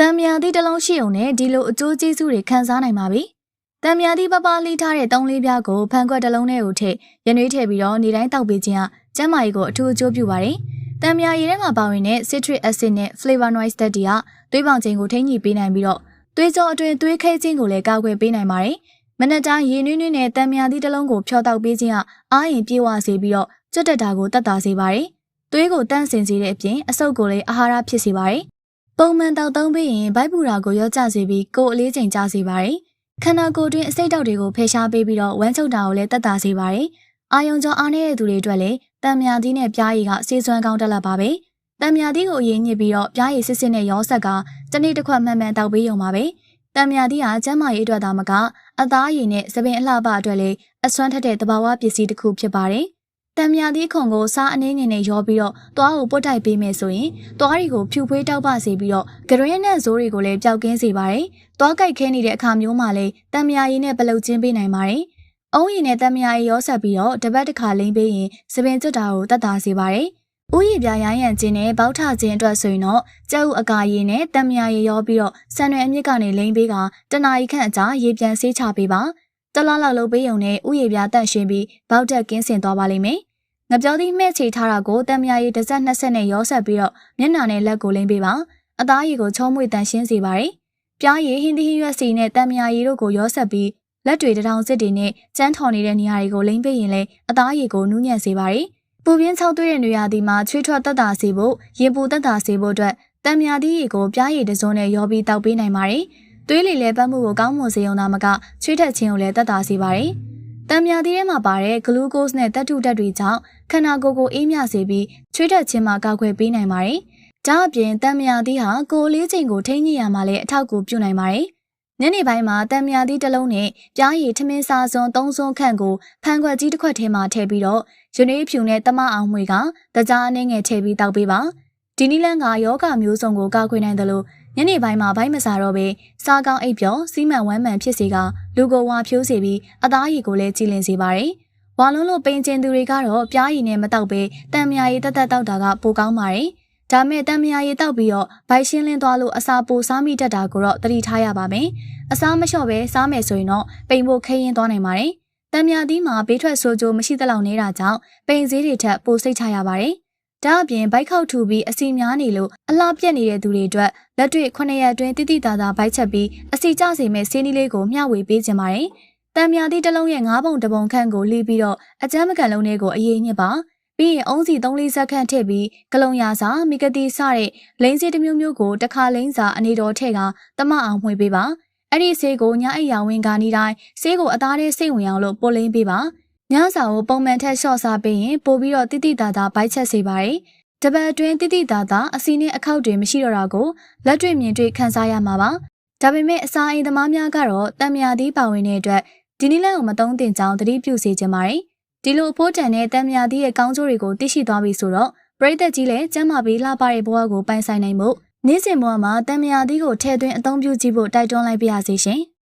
တံမြာသီးတစ်လုံးရှိုံနဲ့ဒီလိုအကျိုးကျေးဇူးတွေခံစားနိုင်ပါပြီ။တံမြာသီးပပလေးထားတဲ့သုံးလေးပြားကိုဖန်ခွက်တစ်လုံးထဲကိုထည့်ရနွေးထည့်ပြီးတော့နေတိုင်းတောက်ပေးခြင်းဟာကျန်းမာရေးကိုအထူးအကျိုးပြုပါတယ်။တံမြာရည်ထဲမှာပါဝင်တဲ့ citric acid နဲ့ flavonoids ဓာတ်တွေကသွေးပေါင်ချိန်ကိုထိန်းညှိပေးနိုင်ပြီးတော့သွေးကြောအတွင်းသွေးခဲခြင်းကိုလည်းကာကွယ်ပေးနိုင်ပါတယ်။မနက်တိုင်းရေနွေးနွေးနဲ့တံမြာသီးတစ်လုံးကိုဖျော်တောက်ပေးခြင်းဟာအားရင်ပြေဝစေပြီးတော့ကျွတ်တက်တာကိုတတ်တာစေပါတယ်။သွေးကိုတန့်စင်စေတဲ့အပြင်အဆုပ်ကိုလည်းအာဟာရဖြစ်စေပါတယ်။ ပုံမှန်တောက်သုံးပြီးရင်ဗိုက်ပူတာကိုရောကြစေပြီးကိုယ်အလေးချိန်ကျစေပါတယ်။ခန္ဓာကိုယ်တွင်းအစိတ်တောက်တွေကိုဖယ်ရှားပေးပြီးတော့ဝမ်းချုပ်တာကိုလည်းတက်တာစေပါတယ်။အာယုံကြောအားနေတဲ့သူတွေအတွက်လည်းတံမြာသီးနဲ့ပြားရည်ကစေစွမ်းကောင်းတက်လာပါပဲ။တံမြာသီးကိုအရင်ညစ်ပြီးတော့ပြားရည်စစ်စစ်နဲ့ရောဆက်ကတနေ့တစ်ခွက်မှန်မှန်တောက်ပေးရုံပါပဲ။တံမြာသီးဟာကျန်းမာရေးအတွက်သာမကအသားရည်နဲ့သပင်အလှပအတွက်လည်းအစွမ်းထက်တဲ့သဘာဝပစ္စည်းတစ်ခုဖြစ်ပါတယ်။ တံမြာသီးခုံကိုစားအနေငယ်နဲ့ရောပြီးတော့သွားကိုပုတ်တိုက်ပေးမယ်ဆိုရင်သွားတွေကိုဖြူဖွေးတောက်ပစေပြီးတော့ဂရင်းနဲ့ဇိုးတွေကိုလည်းပျောက်ကင်းစေပါတယ်။သွားကြိုက်ခဲနေတဲ့အခါမျိုးမှာလည်းတံမြာရည်နဲ့ပလုတ်ချင်းပေးနိုင်ပါတယ်။အုံးရည်နဲ့တံမြာရည်ရောဆက်ပြီးတော့တပတ်တစ်ခါလိမ့်ပေးရင်သပင်ကျွတ်တာကိုတတ်တာစေပါတယ်။ဥယျာဉ်ပြရိုင်းရံခြင်းနဲ့ပေါက်ထခြင်းအတွက်ဆိုရင်တော့ကျဲဥအကာရည်နဲ့တံမြာရည်ရောပြီးတော့ဆန်ရွယ်အမြင့်ကနေလိမ့်ပေးကတနာရီခန့်အကြာရေပြန်ဆေးချပေးပါ။တလားလောက်လုပ်ပေးုံနဲ့ဥယျာဉ်ပြတန့်ရှင်းပြီးပေါက်တက်ကင်းစင်သွားပါလိမ့်မယ်။ ငပြောသီးမှဲ့ချေထားတာကိုတံမြာရည်တစ်စက်နှစ်ဆက်နဲ့ရောဆက်ပြီးတော့မျက်နှာနဲ့လက်ကိုလိမ့်ပေးပါ။အသားရည်ကိုချုံးမွေတန်ရှင်းစေပါတယ်။ပြားရည်ဟင်းသီးဟင်းရွက်စီနဲ့တံမြာရည်တို့ကိုရောဆက်ပြီးလက်တွေတထောင်စစ်တွေနဲ့ကျန်းထော်နေတဲ့နေရာတွေကိုလိမ့်ပေးရင်လည်းအသားရည်ကိုနူးညံ့စေပါတယ်။ပူပြင်းချောက်သွေးတဲ့နေရာဒီမှာချွေးထွက်တက်တာစေဖို့ရင်ပူတက်တာစေဖို့အတွက်တံမြာသီးရည်ကိုပြားရည်တစ်စုံနဲ့ရောပြီးတောက်ပေးနိုင်ပါတယ်။သွေးလေလဲပတ်မှုကိုကောင်းမွန်စေုံသာမကချွေးထက်ခြင်းကိုလည်းတက်တာစေပါတယ်။ တံမြာသီးထဲမှာပါတဲ့ဂလူးကို့စ်နဲ့တက်တုတက်တွေကြောင့်ခန္ဓာကိုယ်ကိုအေးမြစေပြီးချွေးထက်ခြင်းမှာကာကွယ်ပေးနိုင်ပါတယ်။ဒါအပြင်တံမြာသီးဟာကိုယ်လေးချိန်ကိုထိန်းညှိရမှာလည်းအထောက်အကူပြုနိုင်ပါတယ်။ညနေပိုင်းမှာတံမြာသီးတစ်လုံးနဲ့ပြားရည်ထမင်းစားစွန်းသုံးစွန်းခန့်ကိုဖန်ခွက်ကြီးတစ်ခွက်ထဲမှာထည့်ပြီးတော့ရနွေးဖြူနဲ့တမအောင်မွေကတကြားအနေငယ်ထည့်ပြီးတောက်ပေးပါဒီနီလန်ကယောဂမျိုးစုံကိုကာကွယ်နိုင်တယ်လို့ ညနေပိုင်းမှာဘိုက်မစားတော့ပဲစားကောင်းအိပ်ပျော်စီးမှန်ဝမ်းမှန်ဖြစ်စေကလူကိုဝါဖြိုးစေပြီးအသားရည်ကိုလည်းကြည်လင်စေပါတယ်ဝါလုံးလို့ပိန်ကျင်သူတွေကတော့ပြားရည်နဲ့မတောက်ပဲတံမြာရည်တက်တက်တောက်တာကပိုကောင်းပါတယ်ဒါမဲ့တံမြာရည်တောက်ပြီးတော့ဘိုက်ရှင်းလင်းသွားလို့အစာပိုစားမိတတ်တာကိုတော့သတိထားရပါမယ်အစာမလျှော့ပဲစားမယ်ဆိုရင်တော့ပိန်ဖို့ခဲရင်သွားနိုင်ပါတယ်တံမြာသီးမှာဘေးထွက်ဆိုးကျိုးမရှိသလောက်နေတာကြောင့်ပိန်စည်းတွေထက်ပိုစိတ်ချရပါတယ်။ ဒါအပြင်ဘိုက်ခောက်ထူပြီးအစီများနေလို့အလားပြက်နေတဲ့သူတွေအတွက်လက်တွေ့9ရက်အတွင်းတိတိတသာဘိုက်ချက်ပြီးအစီကျစေမဲ့ဆေးနီးလေးကိုမျှဝေပေးခြင်းပါတယ်။တံမြာသီးတစ်လုံးရဲ့9ပုံတပုံခန့်ကိုလီးပြီးတော့အကျမ်းမကန်လုံးလေးကိုအရေးညစ်ပါ။ပြီးရင်အုံးစီ3လေးစက္ခန့်ထည့်ပြီးကလုံရစာမိကတိစတဲ့လိန်စီတစ်မျိုးမျိုးကိုတစ်ခါလိန်စာအနေတော်ထည့်ကတမအောင်မှွေပေးပါ။အဲ့ဒီဆေးကိုညအိပ်ရောင်ဝင်ကနီးတိုင်းဆေးကိုအသားထဲစိတ်ဝင်အောင်လို့ပို့လင်းပေးပါ ညစာကိုပုံမှန်ထက်လျှော့စားပေးရင်ပို့ပြီးတော့တိတိတာတာဘိုက်ချက်စေပါတယ်တပတ်အတွင်းတိတိတာတာအစီနဲ့အခောက်တွေမရှိတော့တာကိုလက်တွေ့မြင်တွေ့ခန်းစားရမှာပါဒါပေမဲ့အစာအိမ်သမားများကတော့တံမြာသီးပါဝင်တဲ့အတွက်ဒီနည်းလမ်းကိုမသုံးသင့်ကြောင်းသတိပြုစေချင်ပါတယ်ဒီလိုအဖိုးတန်တဲ့တံမြာသီးရဲ့ကောင်းကျိုးတွေကိုသိရှိသွားပြီဆိုတော့ပရိသတ်ကြီးလည်းကျမ်းမာပြီးလှပတဲ့ဘဝကိုပိုင်ဆိုင်နိုင်မှုနေ့စဉ်ဘဝမှာတံမြာသီးကိုထည့်သွင်းအသုံးပြုကြည့်ဖို့တိုက်တွန်းလိုက်ပါရစေရှင်။